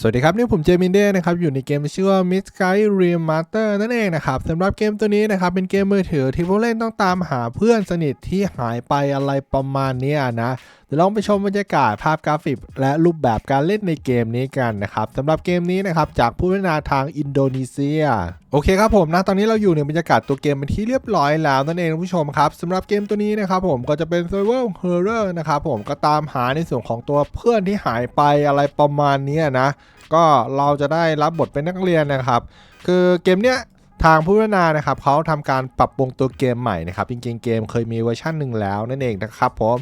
สวัสดีครับ นี่ผมเจมินเด้นะครับ อยู่ในเกมชื่อว่า Mid Sky Remaster นั่นเองนะครับสำหรับเกมตัวนี้นะครับ เป็นเกมมือถือที่ผู้เล่นต้องตามหาเพื่อนสนิทที่หายไปอะไรประมาณนี้นะ เดี๋ยวลองไปชมบรรยากาศภาพกราฟิก และรูปแบบการเล่นในเกมนี้กันนะครับสำหรับเกมนี้นะครับจากผู้พัฒนาทางอินโดนีเซีย โอเคครับผมนะตอนนี้เราอยู่ในบรรยากาศตัวเกมเป็นที่เรียบร้อยแล้วนั่นเองผู้ชมครับสำหรับเกมตัวนี้นะครับผมก็จะเป็น Survival Horror นะครับผมก็ตามหาในส่วนของตัวเพื่อนที่หายไปอะไรประมาณนี้นะก็เราจะได้รับบทเป็นนักเรียนนะครับ คือเกมเนี้ยทางผู้พัฒนานะครับเขาทำการปรับปรุงตัวเกมใหม่นะครับ จริงๆเกมเคยมีเวอร์ชันหนึ่งแล้วนั่นเองนะครับผม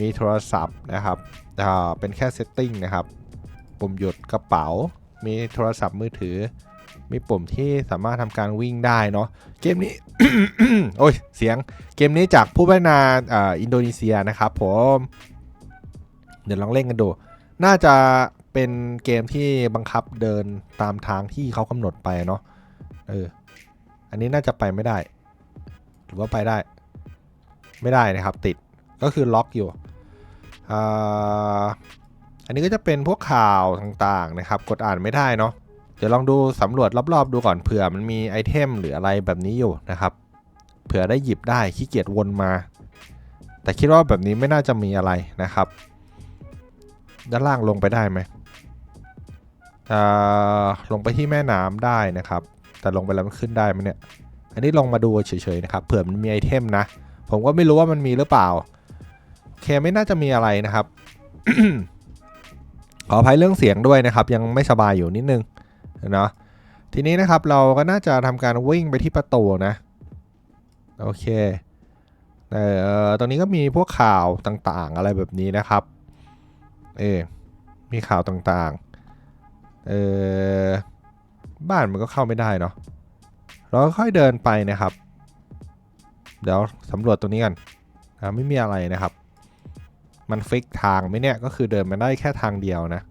มีโทรศัพท์นะครับอ่าเป็นแค่เซตติ้งนะครับ ปุ่มหยุดกระเป๋า มีโทรศัพท์มือถือ มีปุ่มที่สามารถทำการวิ่งได้เนาะ เกมนี้ โอ้ย เสียง เกมนี้จากผู้พัฒนาอ่าอินโดนีเซียนะครับผม เดี๋ยวลองเล่นกันดู น่าจะเป็นเกมที่บังคับเดินตามทางที่เขากำหนดไปเนาะ เออ อันนี้น่าจะไปไม่ได้ หรือว่าไปได้ ไม่ได้นะครับติดก็คือล็อกอยู่ออันนี้ก็จะเป็นพวกข่าวต่างๆนะครับ กดอ่านไม่ได้เนาะเดี๋ยวลองดูสำรวจรอบๆ ดูก่อนเผื่อมันมีไอเทมหรืออะไรแบบนี้อยู่นะครับเผื่อได้หยิบได้ขี้เกียจวนมา แต่คิดว่าแบบนี้ไม่น่าจะมีอะไรนะครับ ด้านล่างลงไปได้ไหมอ่าลงไปที่แม่น้ำได้นะครับ แต่ลงไปแล้วมันขึ้นได้ไหมเนี่ยอันนี้ลงมาดูเฉยๆนะครับเผื่อมันมีไอเทมนะ ผมก็ไม่รู้ว่ามันมีหรือเปล่าโอเคไม่น่าจะมีอะไรนะครับ ขออภัยเรื่องเสียงด้วยนะครับ ยังไม่สบายอยู่นิดนึงเนาะทีนี้นะครับเราก็น่าจะทำการวิ่งไปที่ประตูนะโอเคเอ่อตรงนี้ก็มีพวกข่าวต่างๆ อะไรแบบนี้นะครับเออมีข่าวต่างๆเออบ้านมันก็เข้าไม่ได้เนาะเราค่อยเดินไปนะครับ เดี๋ยวสำรวจตรงนี้กันอ่าไม่มีอะไรนะครับ มันฟิกทางไหมเนี่ย ก็คือเดินมาได้แค่ทางเดียวนะ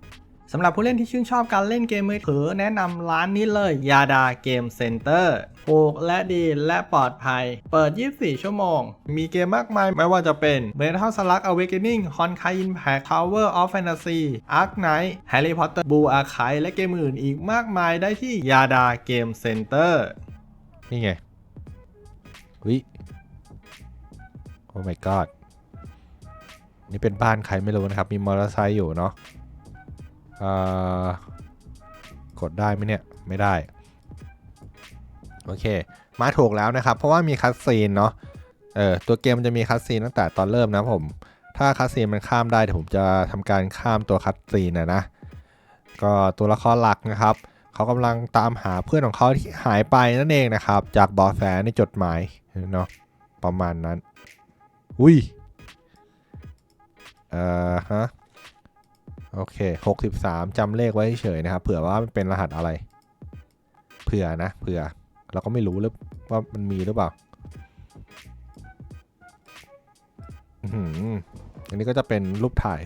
สำหรับผู้เล่นที่ชื่นชอบการเล่นเกมมือถือ แนะนำร้านนี้เลยยาดาเกมเซ็นเตอร์ถูกและดีและปลอดภัย เปิด 24 ชั่วโมง มีเกมมากมายไม่ว่าจะเป็น Metal Slug Awakening Honkai Impact Tower of Fantasy Ark Knight Harry Potter Blue Archive และเกมอื่นอีกมากมายได้ที่ยาดาเกมเซ็นเตอร์นี่ไงวิ โอ้ my god นี่เป็นบ้านใครไม่รู้นะครับ มีมอเตอร์ไซค์อยู่เนาะกดได้ไหมเนี่ย ไม่ได้ โอเค มาถูกแล้วนะครับ เพราะว่ามีคัสซีนเนาะ เออ ตัวเกมมันจะมีคัสซีนตั้งแต่ตอนเริ่มนะผม ถ้าคัสซีนมันข้ามได้เดี๋ยวผมจะทำการข้ามตัวคัสซีนนะนะ ก็ตัวละครหลักนะครับ เขากำลังตามหาเพื่อนของเขาที่หายไปนั่นเองนะครับ จากบอแสในจดหมายเนาะ ประมาณนั้น อุ้ยอ่อฮะ โอเค63จำเลขไว้เฉยนะครับ เผื่อว่ามันเป็นรหัสอะไร เผื่อนะ เผื่อ เราก็ไม่รู้หรือว่ามันมีหรือเปล่าอือันนี้ก็จะเป็นรูปถ่าย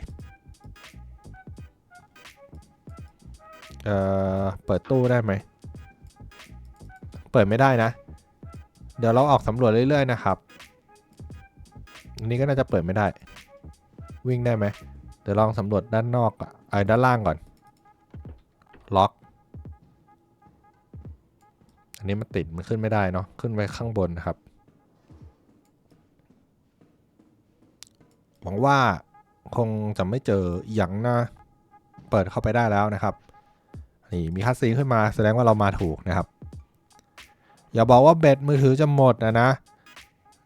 เอ่อ เปิดตู้ได้ไหม เปิดไม่ได้นะ เดี๋ยวเราออกสำรวจเรื่อยๆนะครับ อันนี้ก็น่าจะเปิดไม่ได้ วิ่งได้ไหมเดี๋ยวลองสำรวจด้านนอกอะไอ้ด้านล่างก่อน ล็อก อันนี้มันติดมันขึ้นไม่ได้เนาะขึ้นไปข้างบนนะครับหวังว่าคงจะไม่เจออหย่างนะเปิดเข้าไปได้แล้วนะครับนี่มีคัสซีนขึ้นมาแสดงว่าเรามาถูกนะครับ อย่าบอกว่าแบตมือถือจะหมดนะนะ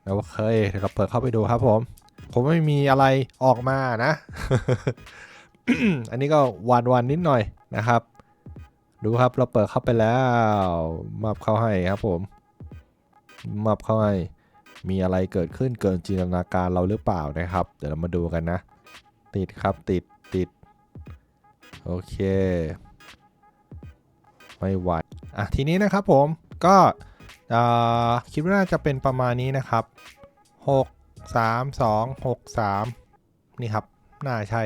เดี๋ยวเคเดี๋ยวเราเปิดเข้าไปดูครับผม ผมไม่มีอะไรออกมานะ อันนี้ก็วันวันๆนิดหน่อยนะครับ ดูครับเราเปิดเข้าไปแล้วมับเข้าให้ครับผมมับเข้าให้มีอะไรเกิดขึ้นเกินจินตนาการเราหรือเปล่านะครับ เดี๋ยวเรามาดูกันนะ ติดครับติดติดโอเค ไม่ไหวอะทีนี้นะครับผมก็ คิดว่าน่าจะเป็นประมาณนี้นะครับ 6 3 2 6 3 นี่ครับ น่าใช่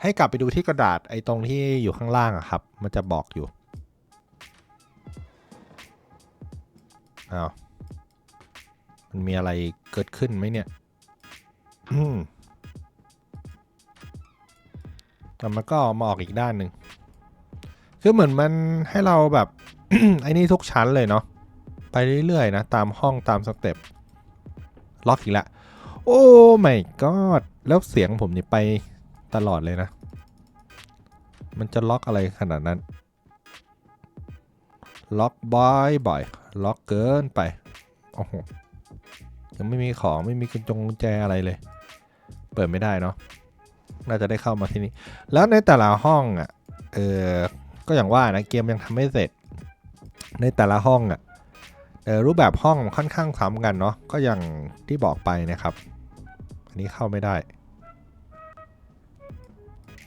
ให้กลับไปดูที่กระดาษไอ้ตรงที่อยู่ข้างล่างอะครับ มันจะบอกอยู่อ้าวมันมีอะไรเกิดขึ้นไหมเนี่ยอืมแต่มันก็มาออกอีกด้านหนึ่ง คือเหมือนมันให้เราแบบ ไอ้นี่ทุกชั้นเลยเนาะ ไปเรื่อยๆนะ ตามห้องตามสเต็ปล็อกอีกแล้วโอ้ไม่ก็แล้วเสียงผมนี่ไปตลอดเลยนะ มันจะล็อกอะไรขนาดนั้น ล็อกบ่อยบ่อยล็อกเกินไป โอ้โห ยังไม่มีของไม่มีกุญจงกุญแจอะไรเลย เปิดไม่ได้เนาะ น่าจะได้เข้ามาที่นี่ แล้วในแต่ละห้องอะ เออก็อย่างว่านะเกมยังทำไม่เสร็จ ในแต่ละห้องอะ รูปแบบห้องค่อนข้างซ้ำกันเนาะก็อย่างที่บอกไปนะครับ อันนี้เข้าไม่ได้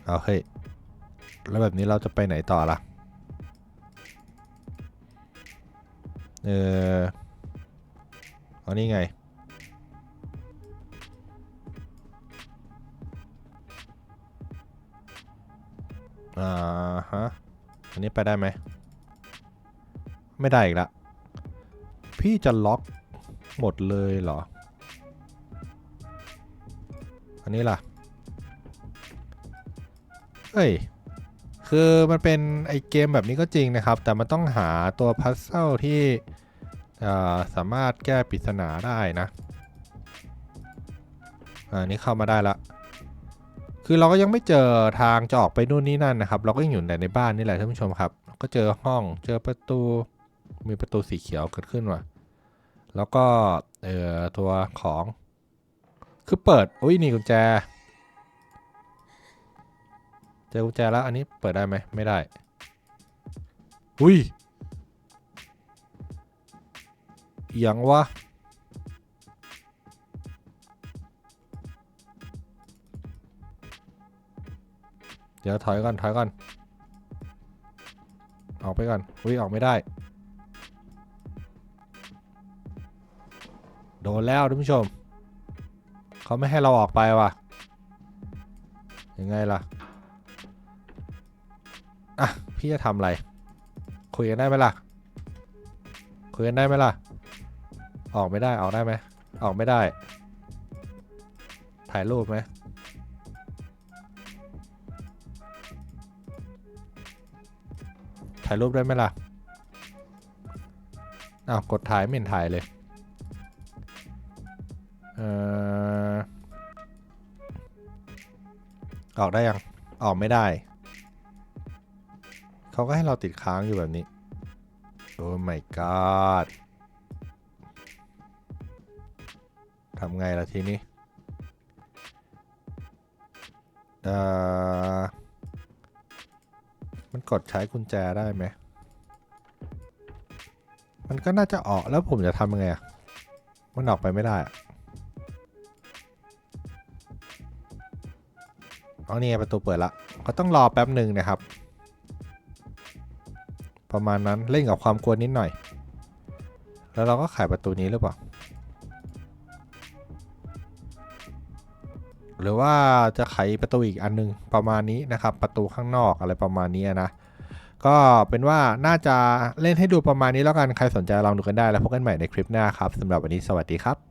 เอาเฮ้แล้วแบบนี้เราจะไปไหนต่อล่ะเออเอานี่ไง อ่าฮะ อันนี้ไปได้ไหม ไม่ได้อีกละ พี่จะล็อกหมดเลยเหรอ อันนี้ล่ะ เอ้ย คือมันเป็นไอเกมแบบนี้ก็จริงนะครับ แต่มันต้องหาตัวพัซเซิลที่สามารถแก้ปริศนาได้นะอ่านี่เข้ามาได้ละ คือเราก็ยังไม่เจอทางจะออกไปนู่นนี่นั่นนะครับ เราก็ยังอยู่แต่ในบ้านนี่แหละท่านผู้ชมครับ ก็เจอห้อง เจอประตู มีประตูสีเขียวเกิดขึ้นว่ะ แล้วก็เอ่อตัวของ คือเปิด อุ้ยนี่กุญแจ เจอกุญแจแล้วอันนี้เปิดได้ไหมไม่ได้ อุ้ยอหยังวะเดี๋ยวถอยก่อนถอยก่อน ออกไปก่อนอุ้ยออกไม่ได้ ดนแล้วท่านผู้ชม เขาไม่ให้เราออกไปว่ะ ยังไงล่ะ อะ พี่จะทำอะไร คุยกันได้ไหมล่ะ คุยกันได้ไหมล่ะ ออกไม่ได้ ออกได้ไหม ออกไม่ได้ ถ่ายรูปไหมถ่ายรูปได้ไหมล่ะ อ้าว กดถ่ายไม่เห็นถ่ายเลย เอ่อออกได้ยัง ออกไม่ได้ เขาก็ให้เราติดค้างอยู่แบบนี้ โอ้ my god ทำไงล่ะทีนี้เอ่อมันกดใช้กุญแจได้ไหม มันก็น่าจะออกแล้วผมจะทำยังไงอะมันออกไปไม่ได้อะ อ๋อนี่ประตูเปิดละก็ต้องรอแป๊บหนึ่งนะครับ ประมาณนั้นเล่นกับความกลัวนิดหน่อย แล้วเราก็ไขประตูนี้หรือเปล่า หรือว่าจะไขประตูอีกอันนึงประมาณนี้นะครับ ประตูข้างนอกอะไรประมาณนี้นะก็เป็นว่าน่าจะเล่นให้ดูประมาณนี้แล้วกัน ใครสนใจลองดูกันได้แล้วพบกันใหม่ในคลิปหน้าครับสำหรับวันนี้สวัสดีครับ